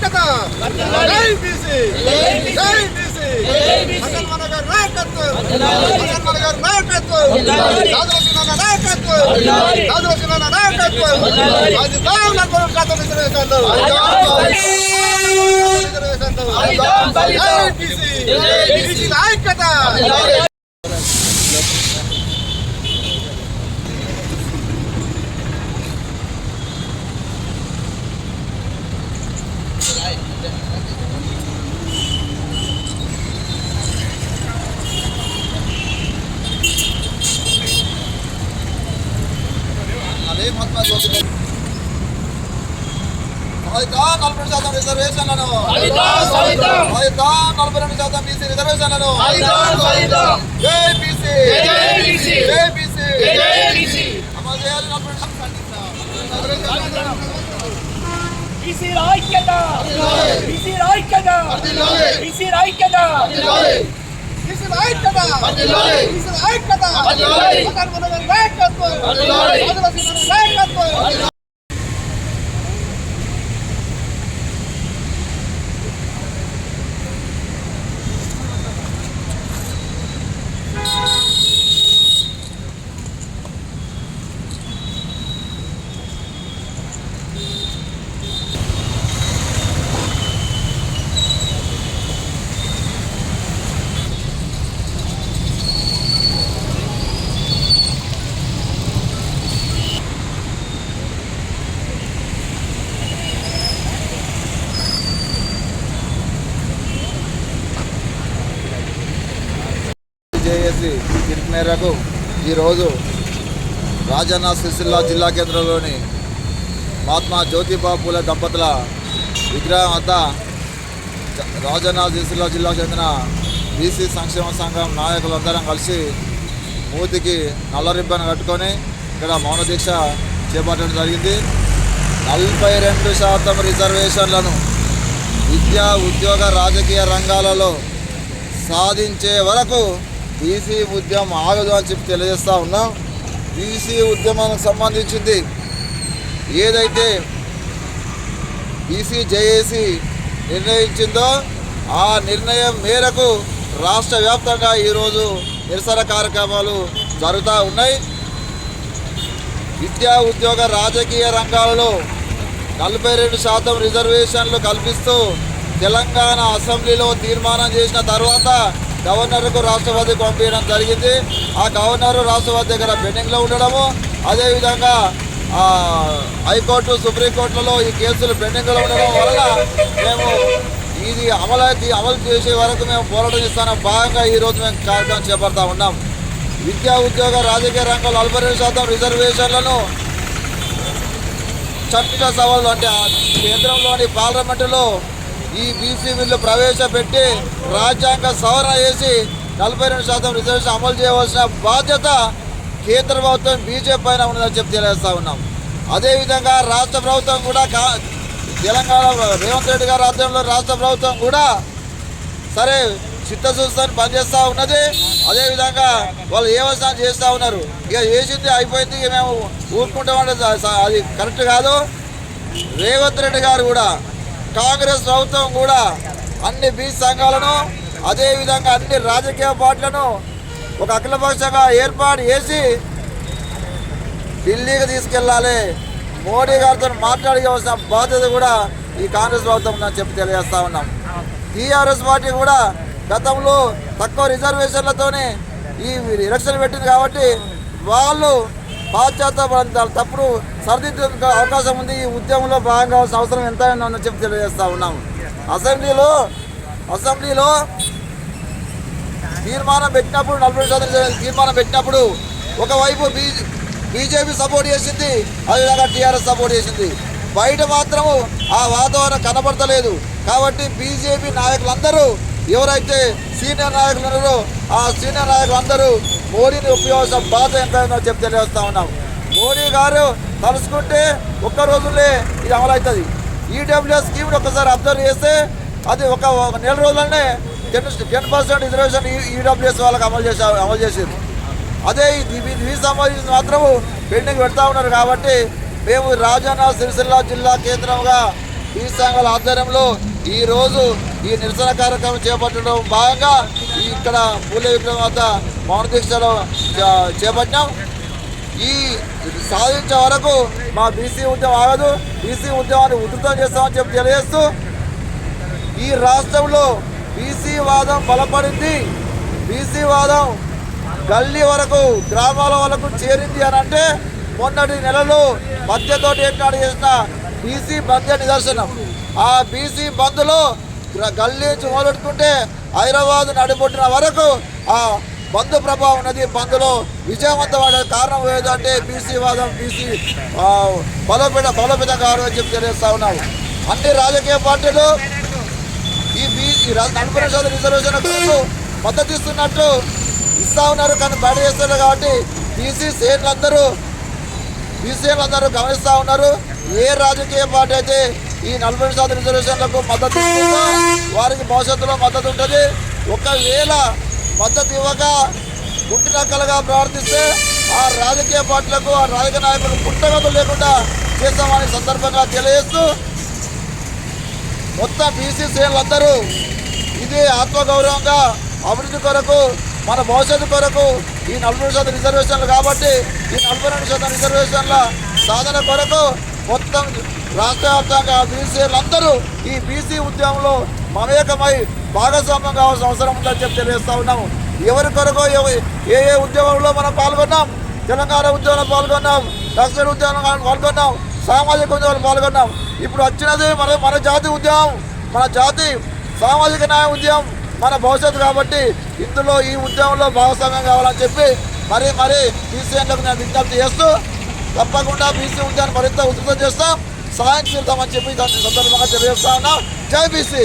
ఐక్యత జై బీసీ. జై బీసీ. మదన్ మన గారి నాయకత్వం. మదన్ మన గారి నాయకత్వం. రాజలక్ష్మణ నాయకత్వం. రాజలక్ష్మణ నాయకత్వం. అది దావుల కొరకు కథ రిజర్వేషన్లు రిజర్వేషన్లు జై బీసీ. బీసీ. అదే మహాత్మా జ్యోతి అయితే నలభై శాతం రిజర్వేషన్లను అయితే నలభై రెండు శాతం బీసీ రిజర్వేషన్లను జై బీసీ జై బీసీ అమలు చేయాలి నలభై రెండు శాతం బీసీ ఐక్యత బీసీ ఐక్యత బీసీ ఐక్యత బీసీ ఐక్యత బీసీ ఐక్యత మదన్ మన గారి నాయకత్వం రాజలక్ష్మణ నాయకత్వం జేఏసీ పిలుపు మేరకు ఈరోజు రాజన్న సిరిసిల్ల జిల్లా కేంద్రంలోని మహాత్మా జ్యోతిబా పూల దంపతుల విగ్రహం వద్ద రాజన్న సిరిసిల్ల జిల్లాకు చెందిన బీసీ సంక్షేమ సంఘం నాయకులందరం కలిసి మూతికి నల్ల రిబ్బన్ కట్టుకొని ఇక్కడ మౌన దీక్ష చేపట్టడం జరిగింది. నలభై రెండు శాతం రిజర్వేషన్లను విద్యా ఉద్యోగ రాజకీయ రంగాలలో సాధించే వరకు బీసీ ఉద్యమం ఆగదు అని చెప్పి తెలియజేస్తా ఉన్నాం. బీసీ ఉద్యమానికి సంబంధించింది ఏదైతే బీసీ జేఏసీ నిర్ణయించిందో ఆ నిర్ణయం మేరకు రాష్ట్ర వ్యాప్తంగా ఈరోజు నిరసన కార్యక్రమాలు జరుగుతూ ఉన్నాయి. విద్యా ఉద్యోగ రాజకీయ రంగాలలో నలభై రెండు శాతం రిజర్వేషన్లు కల్పిస్తూ తెలంగాణ అసెంబ్లీలో తీర్మానం చేసిన తర్వాత గవర్నర్కు రాష్ట్రపతి పంపించడం జరిగింది. ఆ గవర్నర్ రాష్ట్రపతి దగ్గర పెండింగ్లో ఉండడము. అదేవిధంగా హైకోర్టు సుప్రీంకోర్టులలో ఈ కేసులు పెండింగ్లో ఉండడం వలన మేము ఇది అమలు అమలు చేసే వరకు మేము పోరాటం చేస్తాన భాగంగా ఈరోజు మేము కార్యక్రమం చేపడతా ఉన్నాం. విద్యా ఉద్యోగ రాజకీయ రంగంలో నలభై రెండు శాతం రిజర్వేషన్లను చట్ట సభలు అంటే కేంద్రంలోని పార్లమెంటులో ఈ బీసీ బిల్లు ప్రవేశపెట్టి రాజ్యాంగ సవరణ చేసి నలభై రెండు శాతం రిజర్వేషన్ అమలు చేయవలసిన బాధ్యత కేంద్ర ప్రభుత్వం బీజేపీ పైన ఉన్నదని చెప్పి తెలియజేస్తా ఉన్నాం. అదేవిధంగా రాష్ట్ర ప్రభుత్వం కూడా కా తెలంగాణ రేవంత్ రెడ్డి గారి ఆధ్వర్యంలో రాష్ట్ర ప్రభుత్వం కూడా సరే చిత్తశుద్ధిని పనిచేస్తూ ఉన్నది. అదేవిధంగా వాళ్ళు ఏ వ్యవసాయం చేస్తూ ఉన్నారు. ఇక చేసింది అయిపోయింది. ఇక మేము ఊరుకుంటామంటే అది కరెక్ట్ కాదు. రేవంత్ రెడ్డి గారు కూడా కాంగ్రెస్ ప్రభుత్వం కూడా అన్ని బీచ్ సంఘాలను అదేవిధంగా అన్ని రాజకీయ పార్టీలను ఒక అఖిలపక్షంగా ఏర్పాటు చేసి ఢిల్లీకి తీసుకెళ్ళాలి. మోడీ గారితో మాట్లాడవలసిన బాధ్యత కూడా ఈ కాంగ్రెస్ ప్రభుత్వం ఉందని చెప్పి తెలియజేస్తా ఉన్నాం. టీఆర్ఎస్ పార్టీ కూడా గతంలో తక్కువ రిజర్వేషన్లతోనే ఈ ఎలక్షన్ పెట్టింది కాబట్టి వాళ్ళు పాశ్చాత్య తప్పుడు సరిదిద్దే అవకాశం ఉంది. ఈ ఉద్యమంలో భాగంగా అవసరం ఎంత ఉందని చెప్పి తెలియజేస్తా ఉన్నాం అసెంబ్లీలో అసెంబ్లీలో తీర్మానం పెట్టినప్పుడు నలభై శాతం తీర్మానం పెట్టినప్పుడు ఒకవైపు బీజేపీ సపోర్ట్ చేసింది అదేవిధంగా టీఆర్ఎస్ సపోర్ట్ చేసింది. బయట మాత్రము ఆ వాతావరణం కనబడతలేదు. కాబట్టి బీజేపీ నాయకులందరూ ఎవరైతే సీనియర్ నాయకులు ఉన్నారో ఆ సీనియర్ నాయకులందరూ మోడీని ఉపయోగించడం బాధ ఎంత చెప్పి తెలియజేస్తా ఉన్నాం మోడీ గారు తలుసుకుంటే ఒక్క రోజులే ఇది అమలవుతుంది. ఈడబ్ల్యూఎస్ స్కీమ్ ఒకసారి అబ్జర్వ్ చేస్తే అది ఒక ఒక నెల రోజులనే ten ten percent reservation EWS వాళ్ళకి అమలు చేసా అమలు చేసింది. అదే ఇది సంబంధించి మాత్రం పెండింగ్ పెడతా ఉన్నారు కాబట్టి మేము రాజన్న సిరిసిల్ల జిల్లా కేంద్రంగా ఈ సంఘాల ఆధ్వర్యంలో ఈరోజు ఈ నిరసన కార్యక్రమం చేపట్టడం భాగంగా ఇక్కడ పూలే విగ్రహం వద్ద మౌన దీక్షలో చేపట్టినాం. ఈ సాధించే వరకు మా బీసీ ఉద్యమం ఆగదు. బీసీ ఉద్యమాన్ని ఉధృతం చేస్తామని చెప్పి తెలియజేస్తూ ఈ రాష్ట్రంలో బీసీ వాదం బలపడింది. బీసీ వాదం గల్లీ వరకు గ్రామాల వరకు చేరింది అని అంటే మొన్నటి నెలలో మధ్యతోటి ఏర్పాటు చేసిన బీసీ మధ్య నిదర్శనం. ఆ బీసీ బంద్లో గల్లీ నుంచి మొదలెట్టుకుంటే హైదరాబాద్ నడిపొట్టిన వరకు ఆ బంద్ ప్రభావం ఉన్నది. బంద్లో విజయవంతమైన కారణం ఏదంటే బీసీ వాదం బీసీ బలోపేట బలోపేతం అని చెప్పి తెలియజేస్తా ఉన్నారు అన్ని రాజకీయ పార్టీలు ఈ బీసీ నలభై శాతం రిజర్వేషన్ మద్దతు ఇస్తున్నట్టు ఇస్తా ఉన్నారు. కానీ బయట చేస్తున్నారు కాబట్టి బీసీ సేట్లందరూ బీసీలందరూ గమనిస్తూ ఉన్నారు. ఏ రాజకీయ పార్టీ అయితే ఈ నలభై శాతం రిజర్వేషన్లకు మద్దతు వారికి భవిష్యత్తులో మద్దతు ఉంటుంది. ఒకవేళ మద్దతు ఇవ్వక గుంటినక్కలుగా ప్రార్థిస్తే ఆ రాజకీయ పార్టీలకు ఆ రాజకీయ నాయకులకు పుట్టగతులు లేకుండా చేస్తామని సందర్భంగా తెలియజేస్తూ మొత్తం బీసీ శ్రేణులందరూ ఇది ఆత్మగౌరవంగా అభివృద్ధి కొరకు మన భవిష్యత్తు కొరకు ఈ నలభై శాతం రిజర్వేషన్లు కాబట్టి ఈ నలభై రెండు శాతం రిజర్వేషన్ల సాధన కొరకు మొత్తం రాష్ట్ర వ్యాప్తంగా బీసీలందరూ ఈ బీసీ ఉద్యమంలో మమేకమై భాగస్వామ్యం కావాల్సిన అవసరం ఉందని చెప్పి తెలియజేస్తా ఉన్నాము. ఎవరి కొరకు ఏ ఏ ఉద్యమంలో మనం పాల్గొన్నాం? తెలంగాణ ఉద్యమంలో పాల్గొన్నాం నక్సల్ ఉద్యమంలో పాల్గొన్నాం సామాజిక ఉద్యమంలో పాల్గొన్నాం. ఇప్పుడు వచ్చినది మన మన జాతి ఉద్యమం. మన జాతి సామాజిక న్యాయ ఉద్యమం. మన భవిష్యత్తు కాబట్టి ఇందులో ఈ ఉద్యమంలో భాగస్వామ్యం కావాలని చెప్పి మరి మరి బీసీఎన్లకు నేను విజ్ఞప్తి చేస్తూ తప్పకుండా బీసీ ఉద్యాన్ని మరింత ఉధృతం చేస్తాం. సాయం చేద్దామని చెప్పి దాని సందర్భంగా తెలియజేస్తా ఉన్నాం. జై బీసీ!